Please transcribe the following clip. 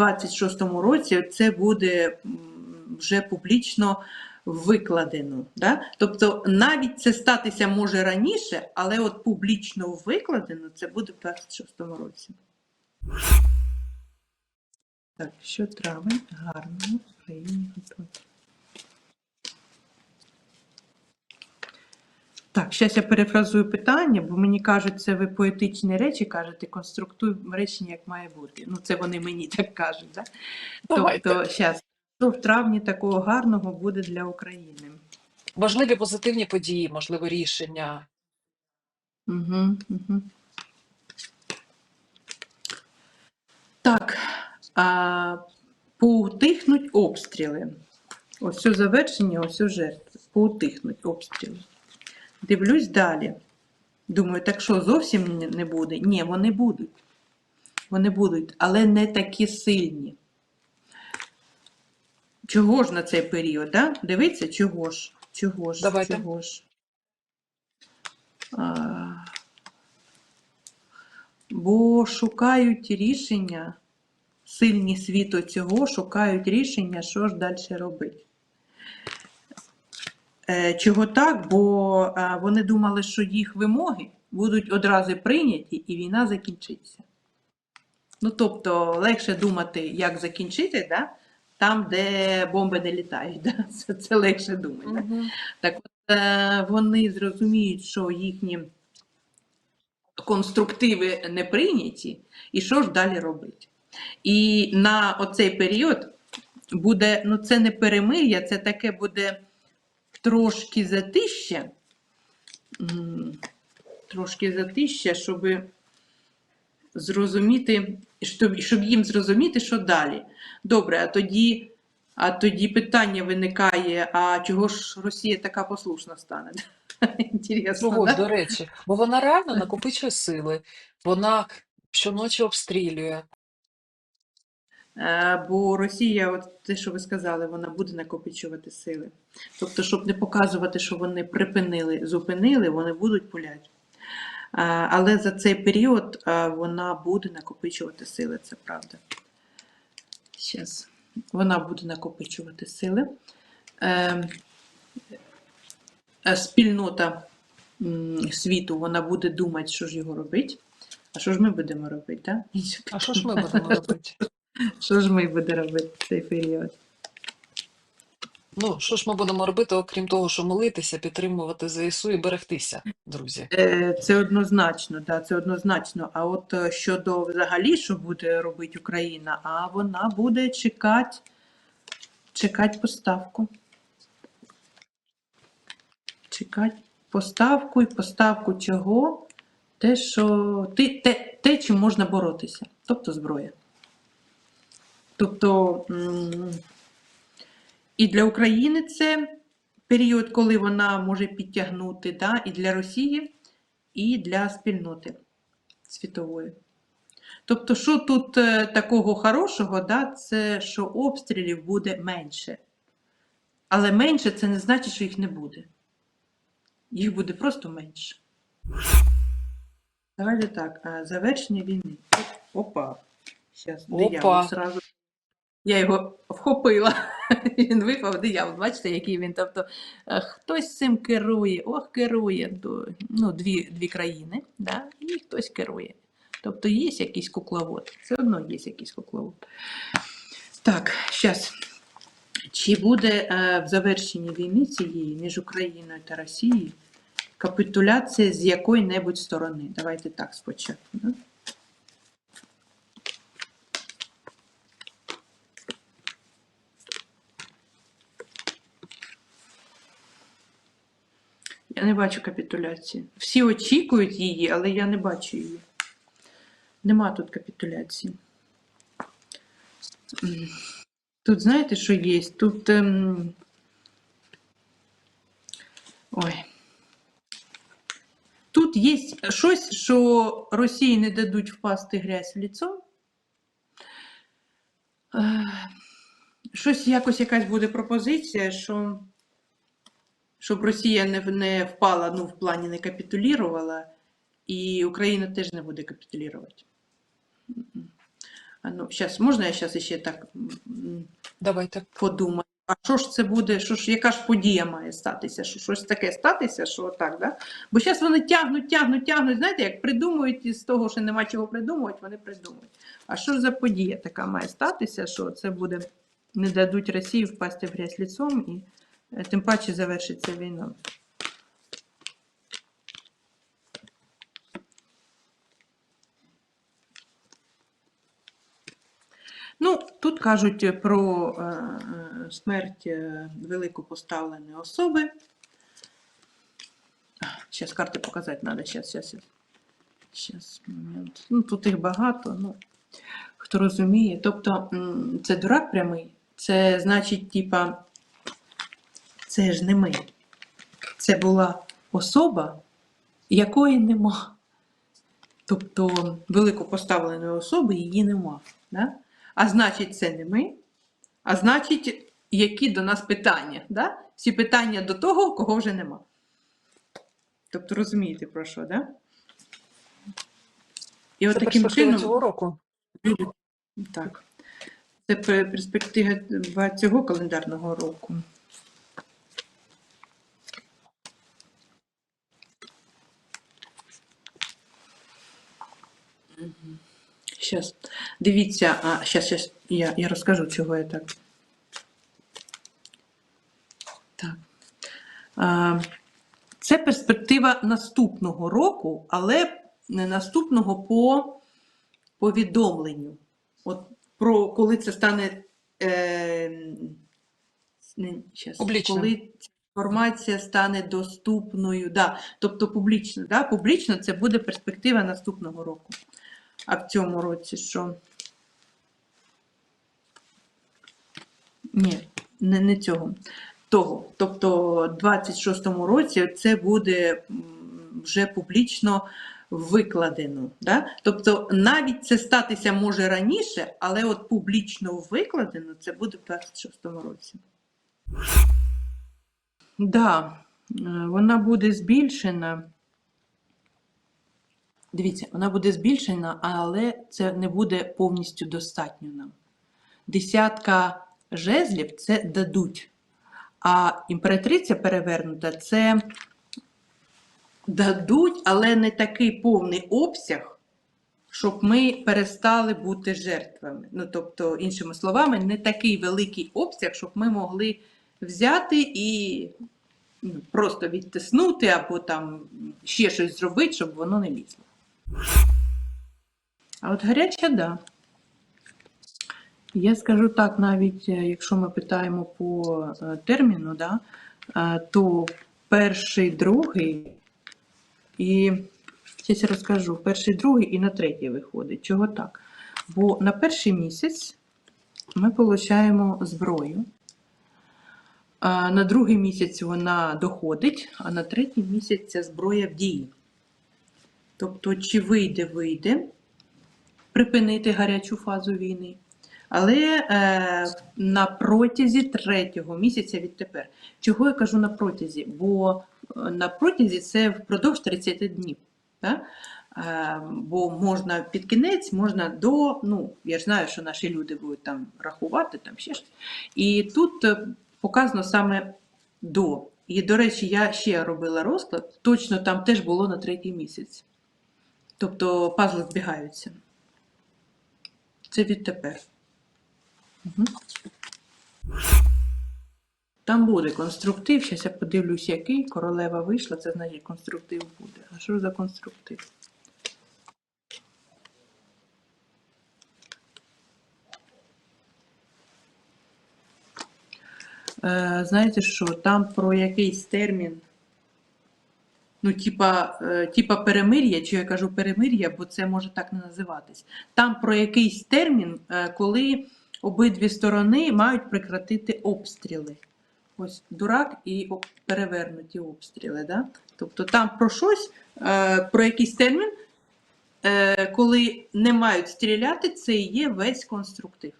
26-му році це буде вже публічно викладено. Да? Тобто навіть це статися може раніше, але от публічно викладено це буде в 26-му році. Так, що травень гарно в Україні готові. Зараз я перефразую питання, бо мені кажуть, це ви поетичні речі кажете, конструктуй речення, як має бути. Ну, це вони мені так кажуть. Да? Давайте. Тобто, зараз, що в травні такого гарного буде для України? Можливі позитивні події, можливо, рішення. Угу, угу. Так, а, поутихнуть обстріли. Ось все завершення, ось все жертви. Поутихнуть обстріли. Дивлюсь далі. Думаю, так що зовсім не- буде? Ні, вони будуть. Вони будуть, але не такі сильні. Чого ж на цей період? Да? Дивіться, чого ж? Чого ж? Давайте. Чого ж? А, бо шукають рішення, сильні світу цього шукають рішення, що ж далі робити. Е, Чого так? Бо е, вони думали, що їх вимоги будуть одразу прийняті і війна закінчиться. Ну, тобто, легше думати, як закінчити, да? там, де бомби не літають. Да? Це, це легше думати. Мгм. Так от, е, вони зрозуміють, що їхні конструктиви не прийняті, і що ж далі робити. І на оцей період буде, ну це не перемир'я, це таке буде трошки затища, трошки затища, щоб зрозуміти, щоб, щоб їм зрозуміти, що далі. Добре, а тоді, а тоді питання виникає: а чого ж Росія така послушна стане? Інтересно, Чого ж, да? до речі, бо вона реально накопичує сили, вона щоночі обстрілює. Е, Бо Росія, от те, що ви сказали, вона буде накопичувати сили. Тобто, щоб не показувати, що вони припинили, зупинили, вони будуть пуляти. Е, Але за цей період е, вона буде накопичувати сили, це правда. Щас. Вона буде накопичувати сили. Спільнота світу вона буде думати, що ж його робити. А що ж ми будемо робити? Да? А що ж ми будемо робити? що ж ми будемо робити в цей період? Ну, що ж ми будемо робити, окрім того, що молитися, підтримувати ЗСУ і берегтися, друзі? Е, Це однозначно, да, це однозначно. А от е, щодо взагалі, що буде робити Україна, а вона буде чекати, чекати поставку. Чекати поставку і поставку чого? Те, що те, те, те, чим можна боротися, тобто зброя. Тобто і для України це період, коли вона може підтягнути, да, і для Росії, і для спільноти світової. Тобто, що тут е, такого хорошого, да, це що обстрілів буде менше. Але менше це не значить, що їх не буде. Їх буде просто менше. Давайте так, завершення війни. Опа. Зараз Опа. диявол сразу. Я його вхопила. Він випав диявол. Бачите, який він. Тобто е, хтось цим керує, ох, керує ну, дві, дві країни, да? і хтось керує. Тобто є якийсь кукловод. Все одно є якийсь кукловод. Так, зараз. Чи буде е, в завершенні війни цієї між Україною та Росією капітуляція з якої-небудь сторони? Давайте так спочатку. Да? Я не бачу капітуляції. Всі очікують її, але я не бачу її. Нема тут капітуляції. Тут знаєте, що є? Тут. Ем... Ой. Тут є щось, що Росії не дадуть впасти грязь в ліцо. Е, Щось якось якась буде пропозиція, що щоб Росія не, не впала, ну, в плані не капітулірувала, і Україна теж не буде капітулірувати. А ну, щас, можна я зараз ще так Давайте. подумаю, а що ж це буде, що ж, яка ж подія має статися, що щось таке статися, що так, да? Бо зараз вони тягнуть, тягнуть, тягнуть, знаєте, як придумують із того, що нема чого придумувати, вони придумують. А що ж за подія така має статися, що це буде, не дадуть Росії впасти в грязь ліцом і тим паче завершиться війна. Ну, тут кажуть е, про е, е, смерть е, великопоставленої особи. Зараз карти показати треба. Зараз, зараз, зараз. момент. Ну, тут їх багато, ну, хто розуміє. Тобто, це дурак прямий. Це значить, типа, це ж не ми. Це була особа, якої нема. Тобто, великопоставленої особи її нема. Да? А значить, це не ми. А значить, які до нас питання? Да? Всі питання до того, кого вже нема. Тобто розумієте про що, да? І от Це таким чином. цього року. Так. Це перспектива цього календарного року. Зараз. Дивіться, а зараз, зараз я, я розкажу, чого я так. Так. А, це перспектива наступного року, але не наступного по повідомленню. От про коли це стане е, не, щас, коли інформація стане доступною, да, тобто публічно, да, публічно це буде перспектива наступного року. А в цьому році що? Ні, не, не цього. Того. Тобто, в 26-му році це буде вже публічно викладено. Да? Тобто навіть це статися може раніше, але от публічно викладено це буде в 26-му році. Да, е, вона буде збільшена. Дивіться, вона буде збільшена, але це не буде повністю достатньо нам. Десятка жезлів це дадуть. А імператриця перевернута це дадуть, але не такий повний обсяг, щоб ми перестали бути жертвами. Ну, тобто, іншими словами, не такий великий обсяг, щоб ми могли взяти і ну, просто відтиснути або там ще щось зробити, щоб воно не лізло. А от гаряча, да. Я скажу так, навіть е, якщо ми питаємо по е, терміну, да, е, то перший, другий і зараз розкажу, перший, другий і на третій виходить. Чого так? Бо на перший місяць ми отримуємо зброю. На другий місяць вона доходить, а на третій місяць ця зброя в дії. Тобто, чи вийде, вийде припинити гарячу фазу війни, але е, на протязі третього місяця відтепер. Чого я кажу на протязі? Бо е, на протязі це впродовж 30 днів. Так? Е, бо можна під кінець, можна до, ну, я ж знаю, що наші люди будуть там рахувати, там ще щось. І тут е, показано саме до. І, до речі, я ще робила розклад, точно там теж було на третій місяць. Тобто пазли збігаються. Це відтепер. Угу. Там буде конструктив. Зараз я подивлюсь, який. Королева вийшла, це значить конструктив буде. А що за конструктив? Е, знаєте що, там про якийсь термін. Ну, типа, е, типа перемир'я, чи я кажу перемир'я, бо це може так не називатись. Там про якийсь термін, е, коли обидві сторони мають прекратити обстріли. Ось дурак і перевернуті обстріли. Да? Тобто там про щось, е, про якийсь термін, коли не мають стріляти, це і є весь конструктив.